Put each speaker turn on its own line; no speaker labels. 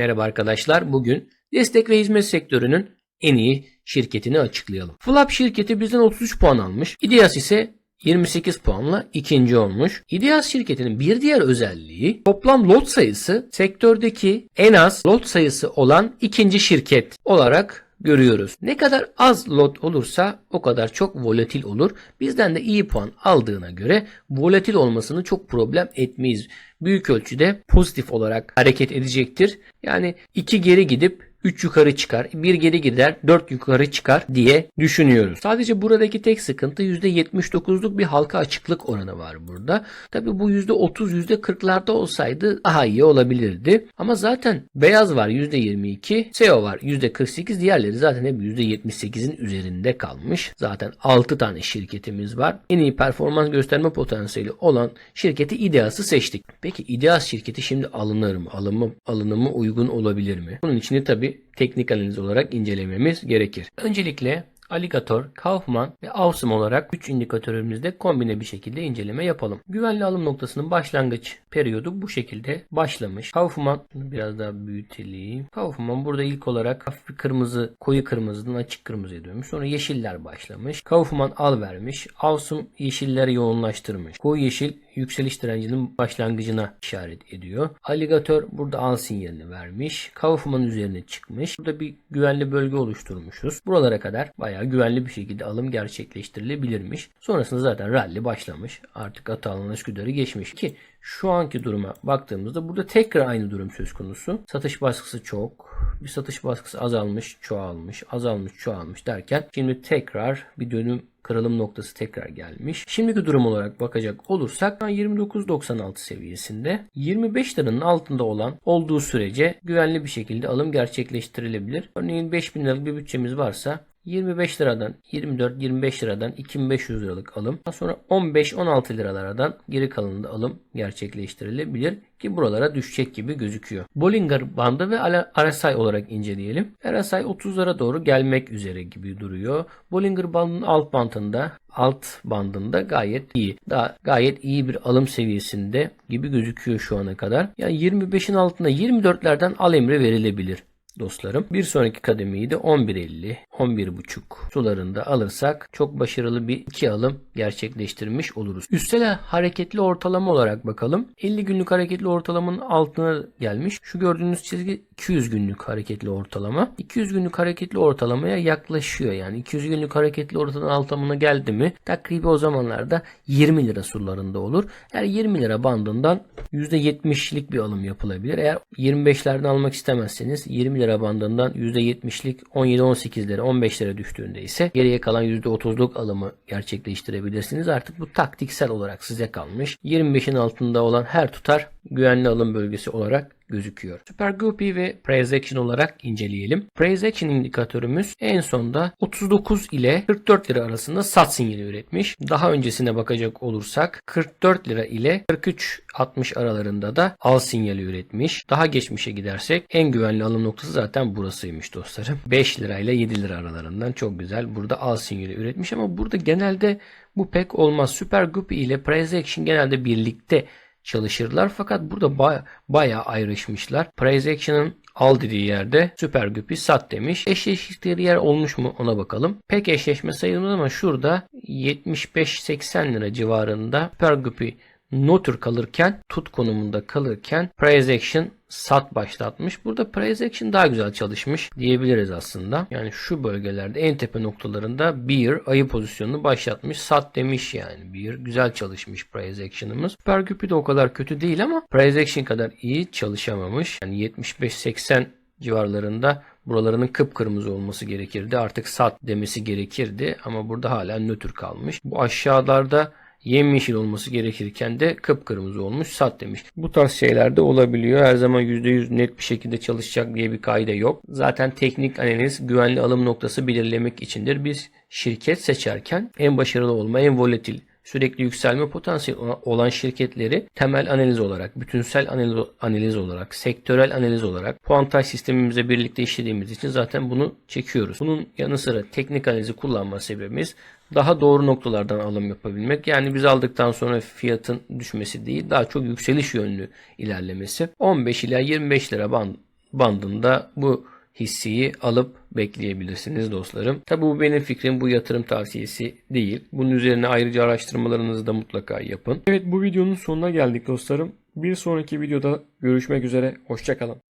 Merhaba arkadaşlar. Bugün destek ve hizmet sektörünün en iyi şirketini açıklayalım. Flap şirketi bizden 33 puan almış. İdeas ise 28 puanla ikinci olmuş. İdeas şirketinin bir diğer özelliği toplam lot sayısı sektördeki en az lot sayısı olan ikinci şirket olarak görüyoruz. Ne kadar az lot olursa o kadar çok volatil olur. Bizden de iyi puan aldığına göre volatil olmasını çok problem etmeyiz. Büyük ölçüde pozitif olarak hareket edecektir. Yani iki geri gidip 3 yukarı çıkar, 1 geri gider, 4 yukarı çıkar diye düşünüyoruz. Sadece buradaki tek sıkıntı %79'luk bir halka açıklık oranı var burada. Tabi bu %30, %40'larda olsaydı daha iyi olabilirdi. Ama zaten beyaz var %22, SEO var %48, diğerleri zaten hep %78'in üzerinde kalmış. Zaten 6 tane şirketimiz var. En iyi performans gösterme potansiyeli olan şirketi İdeas'ı seçtik. Peki İdeas şirketi şimdi alınır mı? Alımı, alınımı uygun olabilir mi? Bunun için de tabi teknik analiz olarak incelememiz gerekir. Öncelikle Alligator, Kaufman ve Awesome olarak 3 indikatörümüzde kombine bir şekilde inceleme yapalım. Güvenli alım noktasının başlangıç periyodu bu şekilde başlamış. Kaufman biraz daha büyütelim. Kaufman burada ilk olarak hafif kırmızı, koyu kırmızıdan açık kırmızıya dönmüş. Sonra yeşiller başlamış. Kaufman al vermiş. Awesome yeşilleri yoğunlaştırmış. Koyu yeşil yükseliş direncinin başlangıcına işaret ediyor. Alligator burada al sinyalini vermiş. Kaufman üzerine çıkmış. Burada bir güvenli bölge oluşturmuşuz. Buralara kadar bayağı güvenli bir şekilde alım gerçekleştirilebilirmiş. Sonrasında zaten rally başlamış. Artık Atalan Üsküdar'ı geçmiş ki şu anki duruma baktığımızda burada tekrar aynı durum söz konusu. Satış baskısı çok. Bir satış baskısı azalmış, çoğalmış, azalmış, çoğalmış derken şimdi tekrar bir dönüm kırılım noktası tekrar gelmiş. Şimdiki durum olarak bakacak olursak 29.96 seviyesinde 25 liranın altında olan olduğu sürece güvenli bir şekilde alım gerçekleştirilebilir. Örneğin 5000 liralık bir bütçemiz varsa 25 liradan 24-25 liradan 2500 liralık alım. Daha sonra 15-16 liralardan geri kalanında alım gerçekleştirilebilir ki buralara düşecek gibi gözüküyor. Bollinger bandı ve RSI olarak inceleyelim. RSI 30'lara doğru gelmek üzere gibi duruyor. Bollinger bandının alt bandında alt bandında gayet iyi. Daha gayet iyi bir alım seviyesinde gibi gözüküyor şu ana kadar. Yani 25'in altında 24'lerden al emri verilebilir dostlarım. Bir sonraki kademeyi de 11.50, 11.5 sularında alırsak çok başarılı bir iki alım gerçekleştirmiş oluruz. Üstele hareketli ortalama olarak bakalım. 50 günlük hareketli ortalamanın altına gelmiş. Şu gördüğünüz çizgi 200 günlük hareketli ortalama. 200 günlük hareketli ortalamaya yaklaşıyor. Yani 200 günlük hareketli ortalama altımına geldi mi takribi o zamanlarda 20 lira sularında olur. Eğer 20 lira bandından %70'lik bir alım yapılabilir. Eğer 25'lerden almak istemezseniz 20 lira bandından %70'lik 17-18 lira 15 lira düştüğünde ise geriye kalan %30'luk alımı gerçekleştirebilirsiniz. Artık bu taktiksel olarak size kalmış. 25'in altında olan her tutar güvenli alım bölgesi olarak gözüküyor. Super Guppy ve Price Action olarak inceleyelim. Price Action indikatörümüz en sonda 39 ile 44 lira arasında sat sinyali üretmiş. Daha öncesine bakacak olursak 44 lira ile 43.60 aralarında da al sinyali üretmiş. Daha geçmişe gidersek en güvenli alım noktası zaten burasıymış dostlarım. 5 lira ile 7 lira aralarından çok güzel. Burada al sinyali üretmiş ama burada genelde bu pek olmaz. Super Guppy ile Price Action genelde birlikte çalışırlar. Fakat burada baya, bayağı ayrışmışlar. Price Action'ın al dediği yerde Super Guppy sat demiş. Eşleştikleri yer olmuş mu ona bakalım. Pek eşleşme sayılmaz ama şurada 75-80 lira civarında Super Guppy notür kalırken tut konumunda kalırken price action sat başlatmış. Burada price action daha güzel çalışmış diyebiliriz aslında. Yani şu bölgelerde en tepe noktalarında bear ayı pozisyonunu başlatmış. Sat demiş yani. Bear güzel çalışmış price action'ımız. Super de o kadar kötü değil ama price action kadar iyi çalışamamış. Yani 75-80 civarlarında buralarının kıpkırmızı olması gerekirdi. Artık sat demesi gerekirdi ama burada hala nötr kalmış. Bu aşağılarda yemyeşil olması gerekirken de kıpkırmızı olmuş sat demiş. Bu tarz şeyler de olabiliyor. Her zaman %100 net bir şekilde çalışacak diye bir kaide yok. Zaten teknik analiz güvenli alım noktası belirlemek içindir. Biz şirket seçerken en başarılı olma, en volatil, sürekli yükselme potansiyeli olan şirketleri temel analiz olarak, bütünsel analiz, analiz olarak, sektörel analiz olarak puantaj sistemimizle birlikte işlediğimiz için zaten bunu çekiyoruz. Bunun yanı sıra teknik analizi kullanma sebebimiz daha doğru noktalardan alım yapabilmek. Yani biz aldıktan sonra fiyatın düşmesi değil daha çok yükseliş yönlü ilerlemesi. 15 ila 25 lira band bandında bu hisseyi alıp bekleyebilirsiniz dostlarım. Tabi bu benim fikrim bu yatırım tavsiyesi değil. Bunun üzerine ayrıca araştırmalarınızı da mutlaka yapın. Evet bu videonun sonuna geldik dostlarım. Bir sonraki videoda görüşmek üzere. Hoşçakalın.